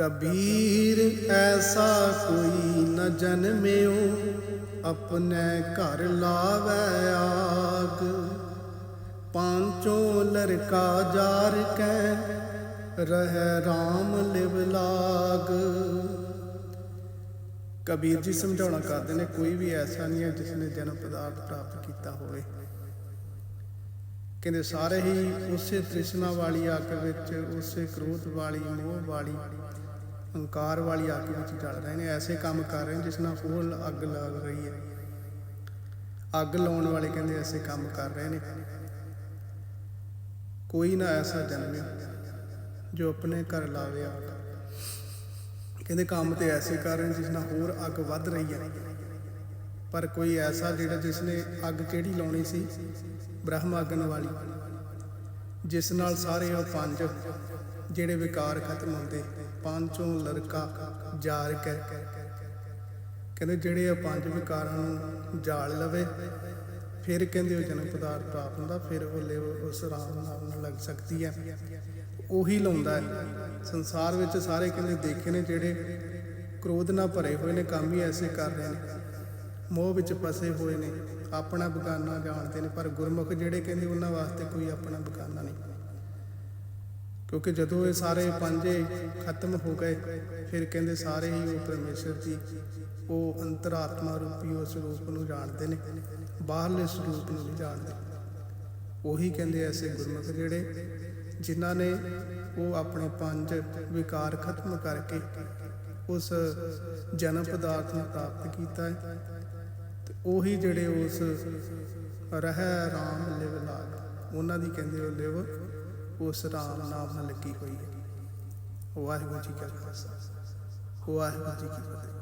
ਕਬੀਰ, ਐਸਾ ਕੋਈ ਨ ਜਨਮਿਓ, ਆਪਣੇ ਘਰ ਲਾਵੈ ਆਗ। ਪਾਂਚੋਂ ਲੜਕਾ ਜਾਰ ਕੈ ਰਹਿ RAM ਲਿਵ ਲਾਗ। ਕਬੀਰ ਜੀ ਸਮਝਾਉਣਾ ਕਰਦੇ ਨੇ, ਕੋਈ ਵੀ ਐਸਾ ਨਹੀਂ ਹੈ ਜਿਸ ਨੇ ਜਨਮ ਪਦਾਰਥ ਪ੍ਰਾਪਤ ਕੀਤਾ ਹੋਵੇ। ਕਹਿੰਦੇ ਸਾਰੇ ਹੀ ਉਸੇ ਤ੍ਰਿਸ਼ਨਾ ਵਾਲੀ ਅੱਗ ਵਿੱਚ, ਉਸੇ ਕ੍ਰੋਧ ਵਾਲੀ, ਮੋਹ ਵਾਲੀ ਹੰਕਾਰ ਵਾਲੀ ਅੱਗ ਵਿੱਚ ਜਲ ਰਹੇ ਨੇ ਐਸੇ ਕੰਮ ਕਰ ਰਹੇ ਜਿਸ ਨਾਲ ਹੋਰ ਅੱਗ ਲੱਗ ਰਹੀ ਹੈ। ਅੱਗ ਲਾਉਣ ਵਾਲੇ ਕਹਿੰਦੇ ਐਸੇ ਕੰਮ ਕਰ ਰਹੇ ਨੇ। ਕੋਈ ਨਾ ਐਸਾ ਜਨਮਿਆ ਜੋ ਆਪਣੇ ਘਰ ਲਾਵੇ ਅੱਗ। ਕਹਿੰਦੇ ਕੰਮ ਤੇ ਐਸੇ ਕਰ ਰਹੇ ਜਿਸ ਨਾਲ ਹੋਰ ਅੱਗ ਵੱਧ ਰਹੀ ਹੈ। ਪਰ ਕੋਈ ਐਸਾ ਜਿਹੜਾ ਜਿਸ ਨੇ ਅੱਗ ਕਿਹੜੀ ਲਾਉਣੀ ਸੀ? ਬ੍ਰਹਮ ਅਗਨ ਵਾਲੀ। ਜਿਸ ਨਾਲ ਸਾਰੇ ਉਹ ਪੰਜ ਜਿਹੜੇ ਵਿਕਾਰ ਖਤਮ ਹੁੰਦੇ। ਪੰਜੋਂ ਲੜਕਾ ਜਾਰ ਕੇ। ਕਹਿੰਦੇ ਜਿਹੜੇ ਇਹ ਪੰਜ ਵਿਕਾਰਾਂ ਨੂੰ ਜਾਲ ਲਵੇ, ਫਿਰ ਕਹਿੰਦੇ ਉਹ ਜਨਮ ਪਦਾਰਥ ਪ੍ਰਾਪਤ ਹੁੰਦਾ, ਫਿਰ ਉਹ ਲਿਵ ਉਸ ਰਾਮ ਨਾਲ ਲੱਗ ਸਕਦੀ ਹੈ। ਉਹੀ ਲਾਉਂਦਾ ਹੈ। ਸੰਸਾਰ ਵਿੱਚ ਸਾਰੇ ਕਹਿੰਦੇ ਦੇਖੇ ਨੇ ਜਿਹੜੇ ਕ੍ਰੋਧ ਨਾਲ ਭਰੇ ਹੋਏ ਨੇ, ਕੰਮ ਹੀ ਐਸੇ ਕਰ ਰਹੇ ਨੇ। ਮੋਹ ਵਿੱਚ ਫਸੇ ਹੋਏ ਨੇ, ਆਪਣਾ ਬਗਾਨਾ ਜਾਣਦੇ ਨੇ, ਪਰ ਗੁਰਮੁਖ ਜਿਹੜੇ ਕਹਿੰਦੇ ਉਹਨਾਂ ਵਾਸਤੇ ਕੋਈ ਆਪਣਾ ਬਗਾਨਾ ਨਹੀਂ। ਕਿਉਂਕਿ ਜਦੋਂ ਇਹ ਸਾਰੇ ਪੰਜੇ ਖਤਮ ਹੋ ਗਏ, ਫਿਰ ਕਹਿੰਦੇ ਸਾਰੇ ਹੀ ਉਹ ਪਰਮੇਸ਼ਰ ਦੀ ਉਹ ਅੰਤਰਾਤਮਾ ਰੂਪੀ ਉਸ ਰੂਪ ਨੂੰ ਜਾਣਦੇ ਨੇ, ਬਾਹਰਲੇ ਸਰੂਪ ਨੂੰ ਨਹੀਂ ਜਾਣਦੇ ਉਹੀ ਕਹਿੰਦੇ ਐਸੇ ਗੁਰਮੁਖ ਜਿਹੜੇ, ਜਿਨ੍ਹਾਂ ਨੇ ਉਹ ਆਪਣੇ ਪੰਜ ਵਿਕਾਰ ਖਤਮ ਕਰਕੇ ਉਸ ਜਨਮ ਪਦਾਰਥ ਨੂੰ ਪ੍ਰਾਪਤ ਕੀਤਾ ਹੈ। ਤੇ ਉਹੀ ਜਿਹੜੇ ਉਸ ਰਹਿ ਰਾਮ ਲਿਵ ਲਾਗ, ਉਹਨਾਂ ਦੀ ਕਹਿੰਦੇ ਉਹ ਲਿਵ ਉਸ ਰਾਮ ਨਾਮ ਨਾਲ ਲੱਗੀ ਹੋਈ ਹੈ। ਵਾਹਿਗੁਰੂ ਜੀ ਕਾ ਖਾਲਸਾ। ਵਾਹਿਗੁਰੂ ਜੀ ਕੀ ਫਤਿਹ।